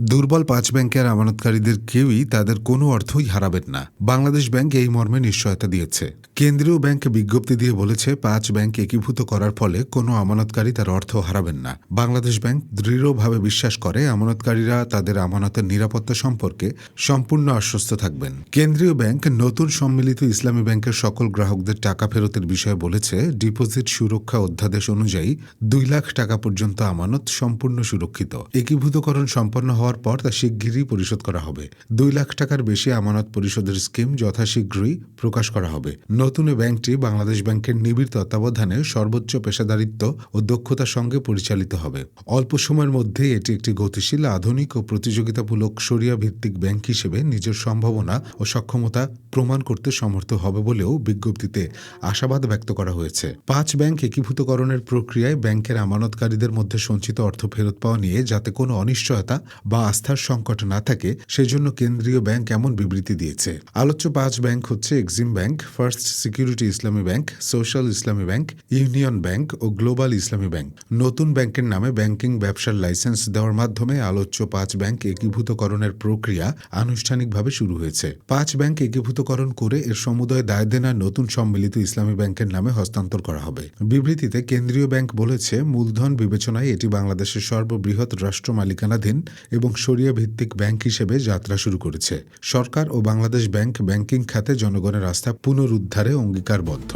দুর্বল পাঁচ ব্যাংকের আমানতকারীদের কেউই তাদের কোনো অর্থই হারাবেন না। বাংলাদেশ ব্যাংক এই মর্মে নিশ্চয়তা দিয়েছে। কেন্দ্রীয় ব্যাংক বিজ্ঞপ্তি দিয়ে বলেছে, পাঁচ ব্যাংক একীভূত করার ফলে কোনো আমানতকারী তার অর্থ হারাবেন না। বাংলাদেশ ব্যাংক দৃঢ়ভাবে বিশ্বাস করে, আমানতকারীরা তাদের আমানতের নিরাপত্তা সম্পর্কে সম্পূর্ণ আশ্বস্ত থাকবেন। কেন্দ্রীয় ব্যাংক নতুন সম্মিলিত ইসলামী ব্যাংকের সকল গ্রাহকদের টাকা ফেরতের বিষয়ে বলেছে, ডিপোজিট সুরক্ষা অধ্যাদেশ অনুযায়ী দুই লাখ টাকা পর্যন্ত আমানত সম্পূর্ণ সুরক্ষিত। একীভূতকরণ সম্পন্ন হওয়ার পর তা শিগগিরই পরিশোধ করা হবে। দুই লাখ টাকার বেশি আমানত পরিশোধের স্কিম যথাশীঘ্রই প্রকাশ করা হবে। নতুন ব্যাংকটি বাংলাদেশ ব্যাংকের নিবিড় তত্ত্বাবধানে সর্বোচ্চ পেশাদারিত্ব ও দক্ষতার সঙ্গে পরিচালিত হবে। অল্প সময়ের মধ্যে এটি একটি গতিশীল, আধুনিক ও প্রতিযোগিতামূলক সরিয়া ভিত্তিক ব্যাংক হিসেবে নিজের সম্ভাবনা ও সক্ষমতা প্রমাণ করতে সমর্থ হবে বলেও বিজ্ঞপ্তিতে আশাবাদ ব্যক্ত করা হয়েছে। পাঁচ ব্যাংক একীভূতকরণের প্রক্রিয়ায় ব্যাংকের আমানতকারীদের মধ্যে সঞ্চিত অর্থ ফেরত পাওয়া নিয়ে যাতে কোনো অনিশ্চয়তা বা আস্থার সংকট না থাকে, সেজন্য কেন্দ্রীয় ব্যাংক এমন বিবৃতি দিয়েছে। আলোচ্য পাঁচ ব্যাংক হচ্ছে Exim Bank, First Security Islami Bank, Social Islami Bank, Union Bank ও গ্লোবাল ইসলামী ব্যাংক। নতুন ব্যাংকের নামে ব্যাংকিং ব্যবসার লাইসেন্স দেওয়ার মাধ্যমে আলোচ্য পাঁচ ব্যাংক একীভূতকরণের প্রক্রিয়া আনুষ্ঠানিকভাবে শুরু হয়েছে। পাঁচ ব্যাংক একীভূতকরণ করে এর সমুদয় দায় দেনা নতুন সম্মিলিত ইসলামী ব্যাংকের নামে হস্তান্তর করা হবে। বিবৃতিতে কেন্দ্রীয় ব্যাংক বলেছে, মূলধন বিবেচনায় এটি বাংলাদেশের সর্ববৃহৎ রাষ্ট্র মালিকানাধীন এবং সরিয়া ভিত্তিক ব্যাংক হিসেবে যাত্রা শুরু করেছে। সরকার ও বাংলাদেশ ব্যাংক ব্যাংকিং খাতে জনগণের রাস্তা পুনরুদ্ধারে অঙ্গীকারবদ্ধ।